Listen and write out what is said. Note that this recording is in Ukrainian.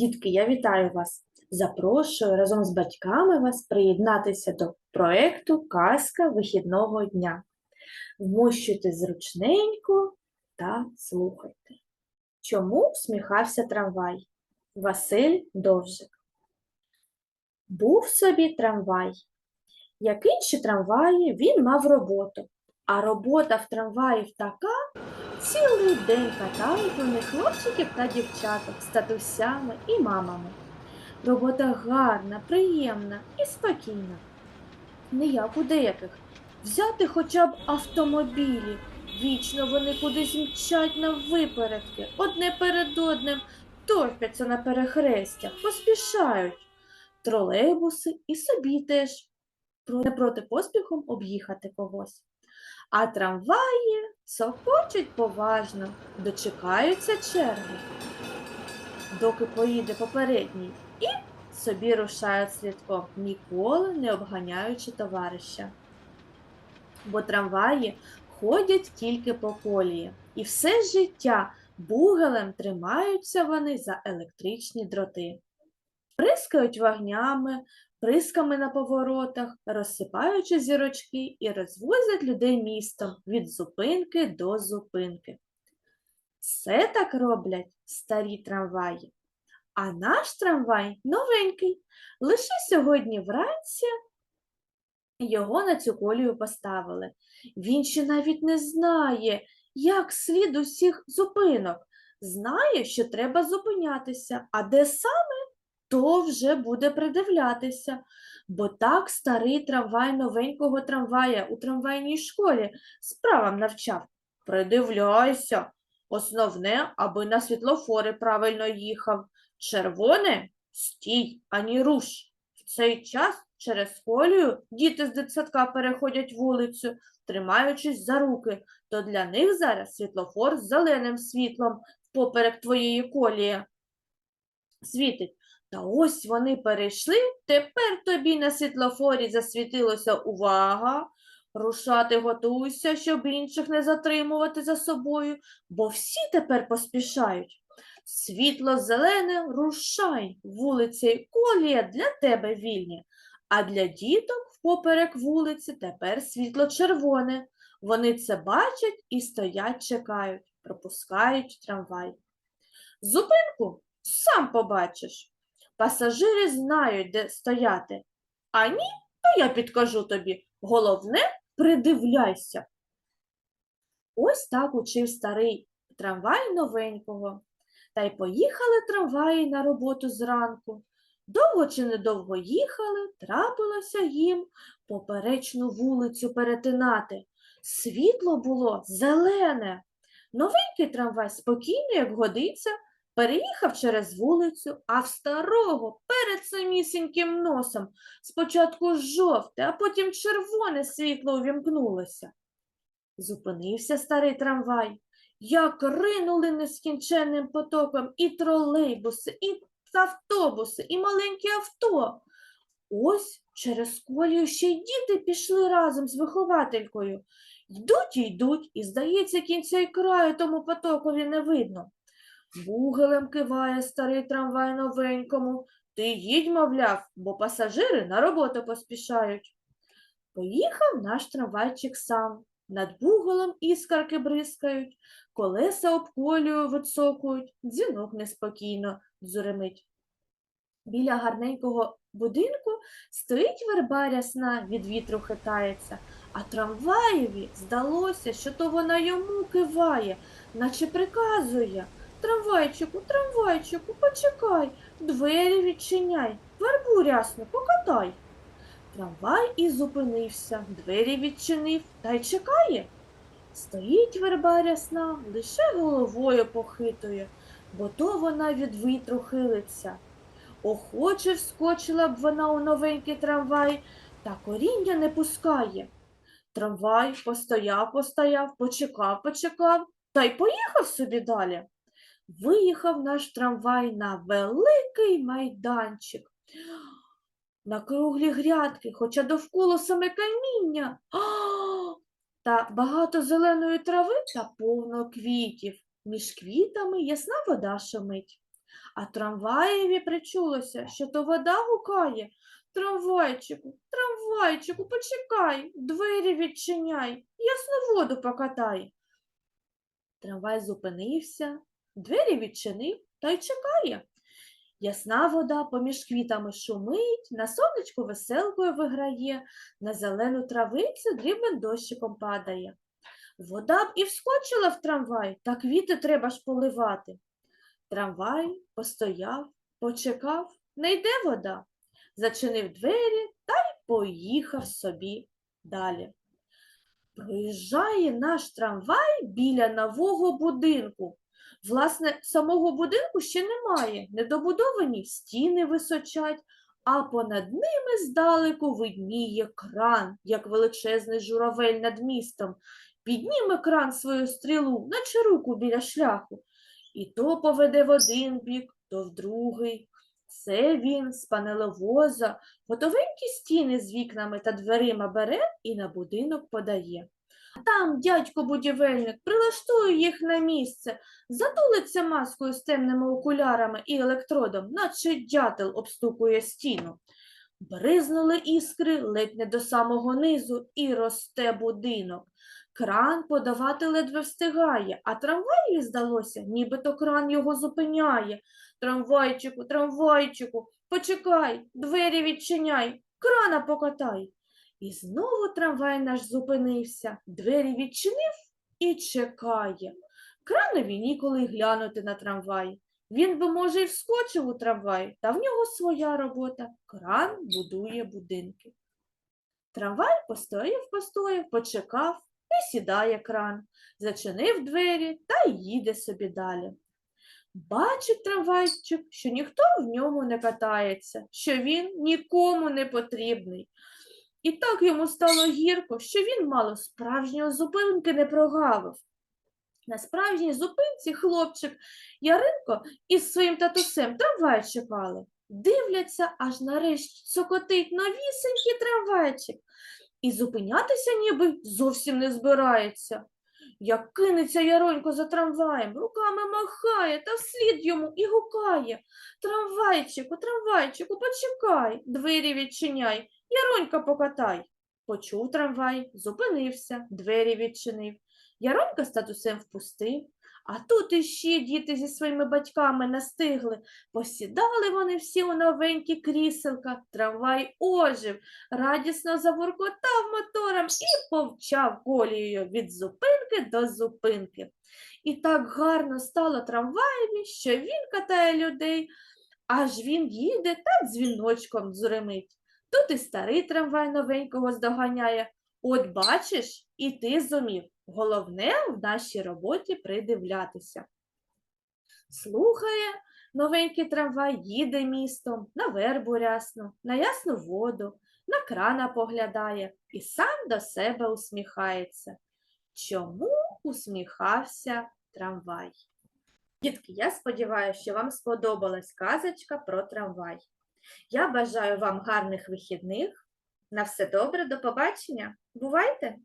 Дітки, я вітаю вас. Запрошую разом з батьками вас приєднатися до проекту Казка вихідного дня. Вмощуйте зручненько та слухайте. Чому всміхався трамвай? Василь Довжик. Був собі трамвай. Як інші трамваї, він мав роботу. А робота в трамваїв така, цілий день катають вони хлопчиків та дівчаток з татусями і мамами. Робота гарна, приємна і спокійна. Не як у деяких. Взяти хоча б автомобілі. Вічно вони кудись мчать на випередки, одне перед одним, торпяться на перехрестях, поспішають. Тролейбуси і собі теж не проти поспіхом об'їхати когось. А трамваї цокочуть поважно, дочекаються черги, доки поїде попередній, і собі рушають слідком, ніколи не обганяючи товариша. Бо трамваї ходять тільки по колії, і все життя бугелем тримаються вони за електричні дроти. Прискають вогнями, присками на поворотах, розсипаючи зірочки і розвозять людей містом від зупинки до зупинки. Все так роблять старі трамваї. А наш трамвай новенький. Лише сьогодні вранці його на цю колію поставили. Він ще навіть не знає, як слід усіх зупинок. Знає, що треба зупинятися, а де саме, то вже буде придивлятися. Бо так старий трамвай новенького трамвая у трамвайній школі справам навчав. Придивляйся, основне, аби на світлофори правильно їхав. Червоне стій, ані руш. В цей час через колію діти з дитсадка переходять вулицю, тримаючись за руки, то для них зараз світлофор з зеленим світлом поперек твоєї колії світить. Та ось вони перейшли, тепер тобі на світлофорі засвітилося увага. Рушати готуйся, щоб інших не затримувати за собою, бо всі тепер поспішають. Світло зелене, рушай, вулиця й колія для тебе вільні, а для діток впоперек вулиці тепер світло червоне. Вони це бачать і стоять, чекають, пропускають трамвай. Зупинку сам побачиш. Пасажири знають, де стояти. А ні, то я підкажу тобі. Головне, придивляйся. Ось так учив старий трамвай новенького. Та й поїхали трамваї на роботу зранку. Довго чи недовго їхали, трапилося їм поперечну вулицю перетинати. Світло було зелене. Новенький трамвай спокійно, як годиться, переїхав через вулицю, а в старого перед самісіньким носом спочатку жовте, а потім червоне світло увімкнулося. Зупинився старий трамвай. Як ринули нескінченним потоком і тролейбуси, і автобуси, і маленькі авто. Ось через колію ще й діти пішли разом з вихователькою. Йдуть і йдуть, і, здається, кінця й краю тому потокові не видно. Бугелем киває старий трамвай новенькому. Ти їдь, мовляв, бо пасажири на роботу поспішають. Поїхав наш трамвайчик сам. Над бугелом іскарки бризкають, колеса об колію вицокують, дзвінок неспокійно дзуремить. Біля гарненького будинку стоїть верба рясна, від вітру хитається, а трамваєві здалося, що то вона йому киває, наче приказує. Трамвайчику, трамвайчику, почекай, двері відчиняй, вербу рясну покатай. Трамвай і зупинився, двері відчинив та й чекає. Стоїть верба рясна, лише головою похитує, бо то вона від вітру хилиться. Охоче вскочила б вона у новенький трамвай, та коріння не пускає. Трамвай постояв, постояв, почекав, почекав, та й поїхав собі далі. Виїхав наш трамвай на великий майданчик. На круглі грядки, хоча довкола саме каміння. Та багато зеленої трави та повно квітів. Між квітами ясна вода шумить. А трамваєві причулося, що то вода гукає. Трамвайчику, трамвайчику, почекай, двері відчиняй, ясну воду покатай. Трамвай зупинився, двері відчинив та й чекає. Ясна вода поміж квітами шумить, на сонечку веселкою виграє, на зелену травицю дрібним дощиком падає. Вода б і вскочила в трамвай, та квіти треба ж поливати. Трамвай постояв, почекав, не йде вода, зачинив двері та й поїхав собі далі. Проїжджає наш трамвай біля нового будинку. Власне, самого будинку ще немає, недобудовані стіни височать, а понад ними здалеку видніє кран, як величезний журавель над містом. Підніме кран свою стрілу, наче руку біля шляху, і то поведе в один бік, то в другий. Це він з панеловоза, готовенькі стіни з вікнами та дверима бере і на будинок подає. Там дядько будівельник прилаштує їх на місце, затулиться маскою з темними окулярами і електродом, наче дятел обстукує стіну. Бризнули іскри ледь не до самого низу, і росте будинок. Кран подавати ледве встигає, а трамваєві здалося, нібито кран його зупиняє. Трамвайчику, трамвайчику, почекай, двері відчиняй, крана покатай. І знову трамвай наш зупинився, двері відчинив і чекає. Кранові ніколи глянути на трамвай. Він би, може, й вскочив у трамвай, та в нього своя робота. Кран будує будинки. Трамвай постояв, постояв, почекав і сідає кран, зачинив двері та їде собі далі. Бачить трамвайчик, що ніхто в ньому не катається, що він нікому не потрібний. І так йому стало гірко, що він мало справжньої зупинки не прогавив. На справжній зупинці хлопчик Яринко із своїм татусем трамвай чекали. Дивляться, аж нарешті цокотить новісенький трамвайчик. І зупинятися ніби зовсім не збирається. Як кинеться Яронько за трамваєм, руками махає та вслід йому і гукає. Трамвайчику, трамвайчику, почекай, двері відчиняй, Яронька покатай. Почув трамвай, зупинився, двері відчинив. Яронька статусем впустив, а тут іще діти зі своїми батьками настигли. Посідали вони всі у новенькі кріселка, трамвай ожив, радісно заворкотав мотором і повчав колією від зупинки до зупинки. І так гарно стало трамваєві, що він катає людей, аж він їде та дзвіночком дзуремить. Тут і старий трамвай новенького здоганяє. От бачиш, і ти зумів. Головне в нашій роботі придивлятися. Слухає новенький трамвай, їде містом, на вербу рясну, на ясну воду, на крана поглядає і сам до себе усміхається. Чому усміхався трамвай? Дітки, я сподіваюся, що вам сподобалась казочка про трамвай. Я бажаю вам гарних вихідних. На все добре, до побачення. Бувайте!